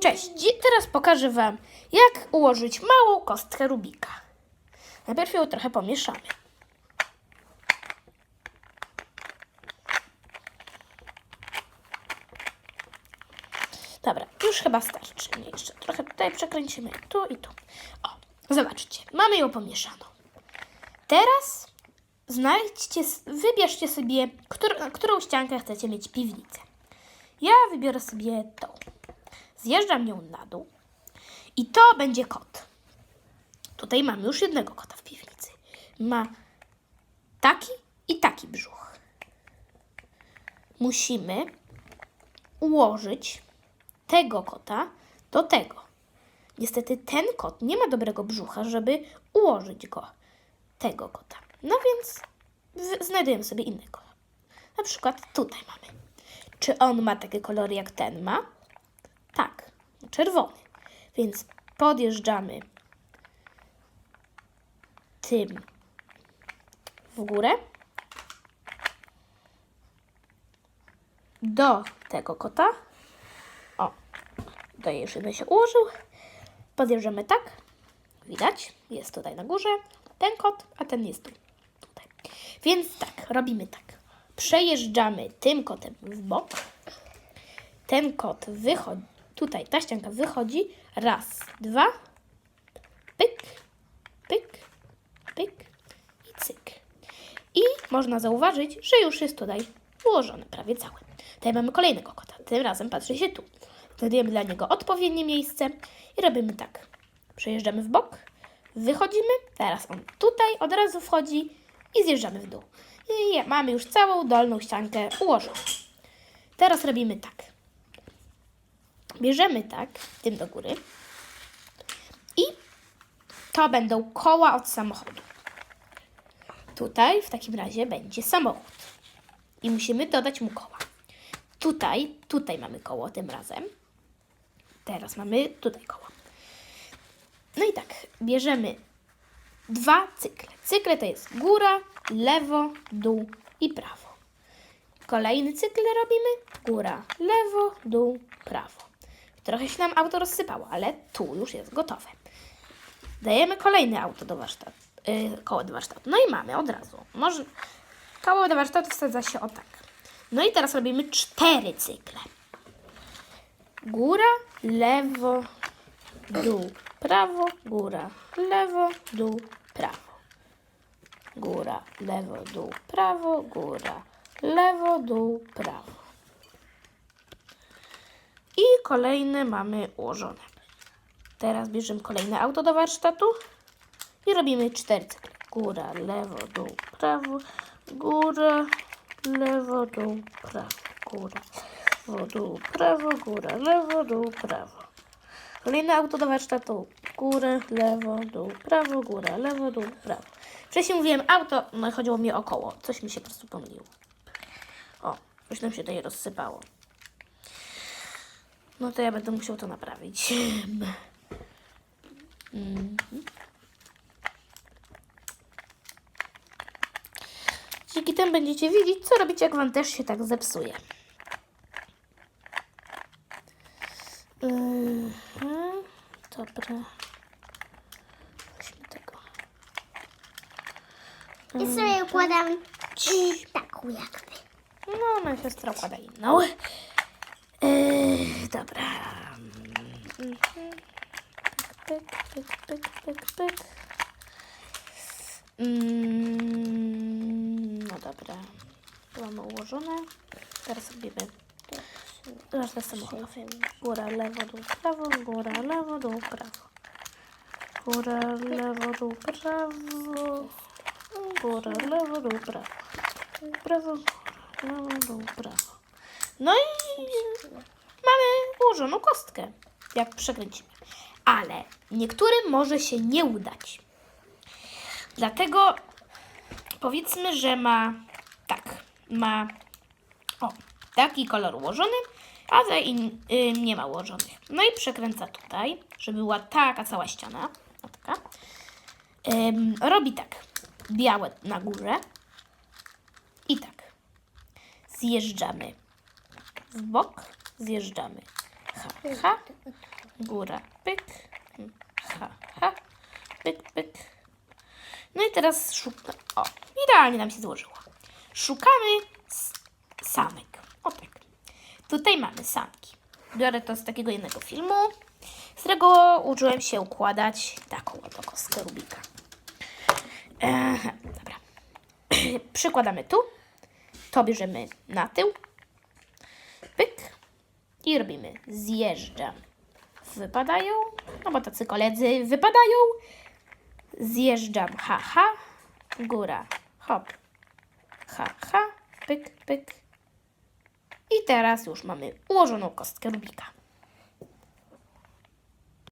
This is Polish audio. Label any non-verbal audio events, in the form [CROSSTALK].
Cześć, teraz pokażę Wam, jak ułożyć małą kostkę Rubika. Najpierw ją trochę pomieszamy. Dobra, już chyba starczy. Nie, jeszcze trochę tutaj przekręcimy, tu i tu. O, zobaczcie, mamy ją pomieszaną. Teraz znajdźcie, wybierzcie sobie, któr, którą ściankę chcecie mieć piwnicę. Ja wybiorę sobie tą. Zjeżdżam ją na dół i to będzie kot. Tutaj mamy już jednego kota w piwnicy. Ma taki i taki brzuch. Musimy ułożyć tego kota do tego. Niestety ten kot nie ma dobrego brzucha, żeby ułożyć go, tego kota. No więc znajdujemy sobie innego. Na przykład tutaj mamy. Czy on ma takie kolory jak ten ma? Tak, czerwony. Więc podjeżdżamy tym w górę do tego kota. O, już jeden się ułożył. Podjeżdżamy tak. Widać, jest tutaj na górze ten kot, a ten jest tu. Tutaj. Więc tak, robimy tak. Przejeżdżamy tym kotem w bok. Ten kot wychodzi, tutaj ta ścianka wychodzi. Raz, dwa, pyk, pyk, pyk i cyk. I można zauważyć, że już jest tutaj ułożony prawie cały. Tutaj mamy kolejnego kota. Tym razem patrzy się tu. Znajdujemy dla niego odpowiednie miejsce i robimy tak. Przejeżdżamy w bok, wychodzimy, teraz on tutaj od razu wchodzi i zjeżdżamy w dół. I mamy już całą dolną ściankę ułożoną. Teraz robimy tak. Bierzemy tak, tym do góry i to będą koła od samochodu. Tutaj w takim razie będzie samochód. I musimy dodać mu koła. Tutaj, tutaj mamy koło tym razem. Teraz mamy tutaj koło. No i tak, bierzemy dwa cykle. Cykle to jest góra, lewo, dół i prawo. Kolejny cykl robimy góra, lewo, dół, prawo. Trochę się nam auto rozsypało, ale tu już jest gotowe. Dajemy kolejne auto do warsztatu, yy, koło do warsztatu. No i mamy od razu. Może koło do warsztatu wsadza się o tak. No i teraz robimy cztery cykle. Góra, lewo, dół, prawo, góra, lewo, dół, prawo. Góra, lewo, dół, prawo, góra, lewo, dół, prawo. I kolejne mamy ułożone. Teraz bierzemy kolejne auto do warsztatu i robimy cztery cykle. Góra, lewo, dół, prawo, góra, lewo, dół, prawo, góra, lewo, dół, prawo, góra, lewo, dół, prawo. Kolejne auto do warsztatu. Górę, lewo, dół, prawo, góra, lewo, dół, prawo. Wcześniej mówiłem auto, no chodziło mi o koło. Coś mi się po prostu pomyliło. O, już nam się tutaj rozsypało. No to ja będę musiał to naprawić. Mhm. Dzięki temu będziecie wiedzieć, co robić, jak Wam też się tak zepsuje. Mhm, Dobra. Weźmy tego. I sobie układam i taką jakby. No, moja siostra układa inną. Yy, dobra. Mhm. Pyk, pyk, pyk, pyk, pyk. Mm, no dobra. Mamy ułożone. Teraz robimy resztę samochodowy. Góra, lewo, dół, prawo, góra, lewo, dół, prawo. Góra, lewo, dół, prawo. Góra, lewo, dół, prawo. Prawo, lewo, dół, prawo. No i mamy ułożoną kostkę, jak przekręcimy. Ale niektórym może się nie udać. Dlatego powiedzmy, że ma tak, ma o, taki kolor ułożony, a tutaj in, y, nie ma ułożonych. No i przekręca tutaj, żeby była taka cała ściana. Taka. Ym, robi tak, białe na górze i tak. Zjeżdżamy w bok, zjeżdżamy ha, ha. Góra, pyk, ha, ha, pyk, pyk. No i teraz szukamy. O, idealnie nam się złożyło. Szukamy samek. O tak. Tutaj mamy samki. Biorę to z takiego jednego filmu, z którego uczyłem się układać taką oto kostkę Rubika. Aha, dobra. [CLEARS THROAT] Przykładamy tu. To bierzemy na tył. Pyk. I robimy zjeżdżam. Wypadają. No bo tacy koledzy wypadają. Zjeżdżam. Ha, ha. Góra. Hop. Ha, ha. Pyk, pyk. I teraz już mamy ułożoną kostkę Rubika.